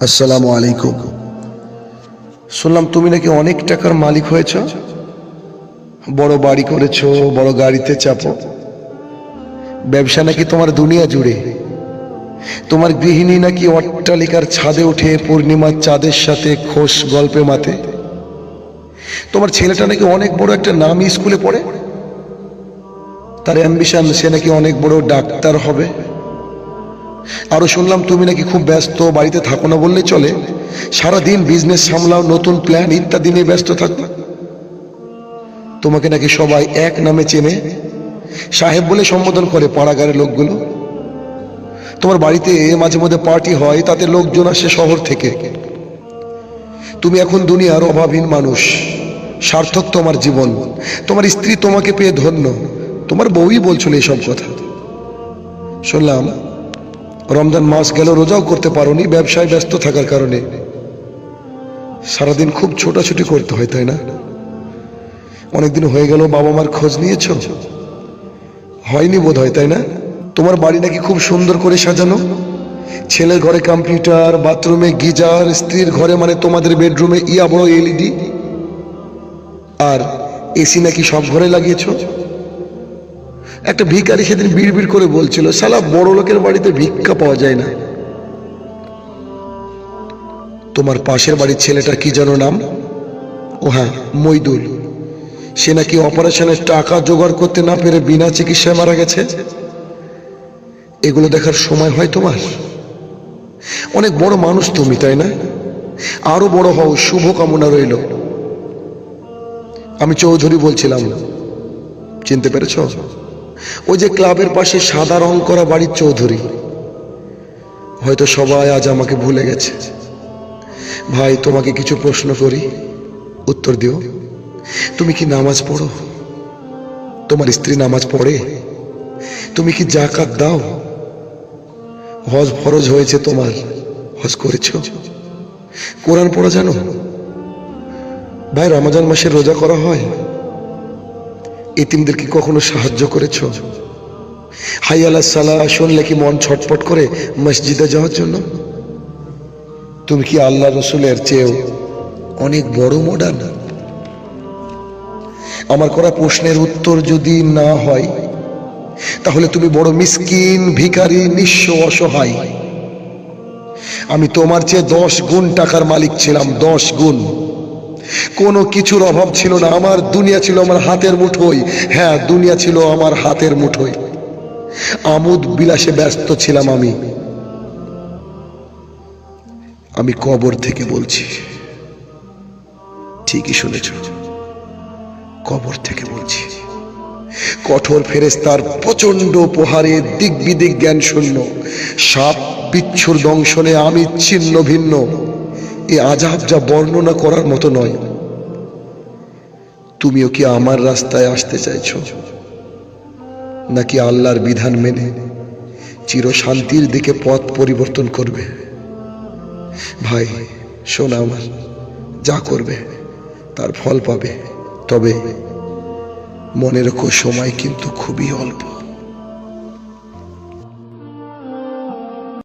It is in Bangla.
আসসালামু আলাইকুম। শুনলাম তুমি নাকি অনেক টাকার মালিক হয়েছ। বড় বাড়ি করেছ, বড় গাড়িতে চাপো। ব্যবসা নাকি তোমার দুনিয়া জুড়ে। তোমার গৃহিণী নাকি অট্টালিকার ছাদে উঠে পূর্ণিমার চাঁদের সাথে খোশ গল্পে মাতে। তোমার ছেলেটা নাকি অনেক বড় একটা নামি স্কুলে পড়ে। তার অ্যাম্বিশন সে নাকি অনেক বড় ডাক্তার হবে। আরও শুনলাম তুমি নাকি খুব ব্যস্ত, বাড়িতে থাকো না বললে চলে। সারা দিন বিজনেস সামলাও, নতুন প্ল্যান ইত্যাদি নিয়ে ব্যস্ত থাকো। তোমাকে নাকি সবাই এক নামে চেনে। সাহেব বলে সম্বোধন করে পাড়াগারের লোকগুলো। তোমার বাড়িতে মাঝে মধ্যে পার্টি হয়, তাতে লোকজন আসে শহর থেকে। তুমি এখন দুনিয়ার অভাবহীন মানুষ। সার্থক তোমার জীবন। তোমার স্ত্রী তোমাকে পেয়ে ধন্য। তোমার বউই বলছিল এইসব কথা। শুনলাম রমজান মাস গেল রোজাও করতে পারোনি, ব্যবসায় ব্যস্ত থাকার কারণে। সারাদিন খুব ছোটাছুটি করতে হয়, তাই না? অনেকদিন হয়ে গেল বাবা মার খোঁজ নিয়েছ? হয়নি বোধ হয় তাই না? তোমার বাড়ি নাকি খুব সুন্দর করে সাজানো? ছেলের ঘরে কম্পিউটার, বাথরুমে গিজার, স্ত্রীর ঘরে মানে তোমাদের বেডরুমে ইয়া বড় এলইডি? আর এসি নাকি সব ঘরে লাগিয়েছো? একটা ভিখারি সেদিন বিড় বিড় করে বলছিল সালা বড় লোকের বাড়িতে ভিক্ষা পাওয়া যায় না। তোমার পাশের বাড়ির ছেলেটার কি যেন নাম? ও হ্যাঁ মইদুল। সে নাকি অপারেশনের টাকা জোগাড় করতে না পেরে বিনা চিকিৎসায় মারা গেছে? এগুলো দেখার সময় হয় তোমার? অনেক বড় মানুষ তুমি, তাই না? আরও বড় হও শুভ কামনা রইল। আমি চৌধুরী বলছিলাম, চিনতে পেরেছ? ওই যে ক্লাবের পাশে সাদা রং করা বাড়ির চৌধুরী। হয়তো সবাই আজ আমাকে ভুলে গেছে। ভাই, তোমাকে কিছু প্রশ্ন করি। উত্তর দিও। তুমি কি নামাজ পড়ো? তোমার স্ত্রী নামাজ পড়ে? তুমি কি জাকাত দাও? হজ ফরজ হয়েছে তোমার? হজ করেছ? কোরআন পড়া জানো? ভাই, রমাজান মাসে রোজা করা হয়? এতিমদের কি কখনো সাহায্য করেছ? হাই আল্লাহ সালা শুনলে কি মন ছটপট করে মসজিদে যাওয়ার জন্য? তুমি কি আল্লাহ রসুলের চেয়েও অনেক বড় মডার্ন আমার করা প্রশ্নের উত্তর যদি না হয়, তাহলে তুমি বড় মিসকিন, ভিখারি, নিঃস্ব, অসহায়। আমি তোমার চেয়ে দশ গুণ টাকার মালিক ছিলাম, দশ গুণ। কোনো কিছুর অভাব ছিল না। আমার দুনিয়া ছিল আমার হাতের মুঠোই হ্যাঁ দুনিয়া ছিল আমার হাতের মুঠোই আমোদ বিলাসে ব্যস্ত ছিলাম আমি। আমি কবর থেকে বলছি, ঠিকই শুনেছ। কবর থেকে বলছি, কঠোর ফেরেস্তার প্রচণ্ড উপহারে দিক বিদিক জ্ঞান শূন্য সাপ বিচ্ছুর দংশনে আমি ছিন্ন ভিন্ন। এ আজাব যা বর্ণনা করার মতো নয়। তুমিও কি আমার রাস্তায় আসতে চাইছো? নাকি আল্লাহর বিধান মেনে চির শান্তির দিকে পথ পরিবর্তন করবে? ভাই, শোন আমার, যা করবে তার ফল পাবে, তবে মনে রেখো সময় কিন্তু খুবই অল্প।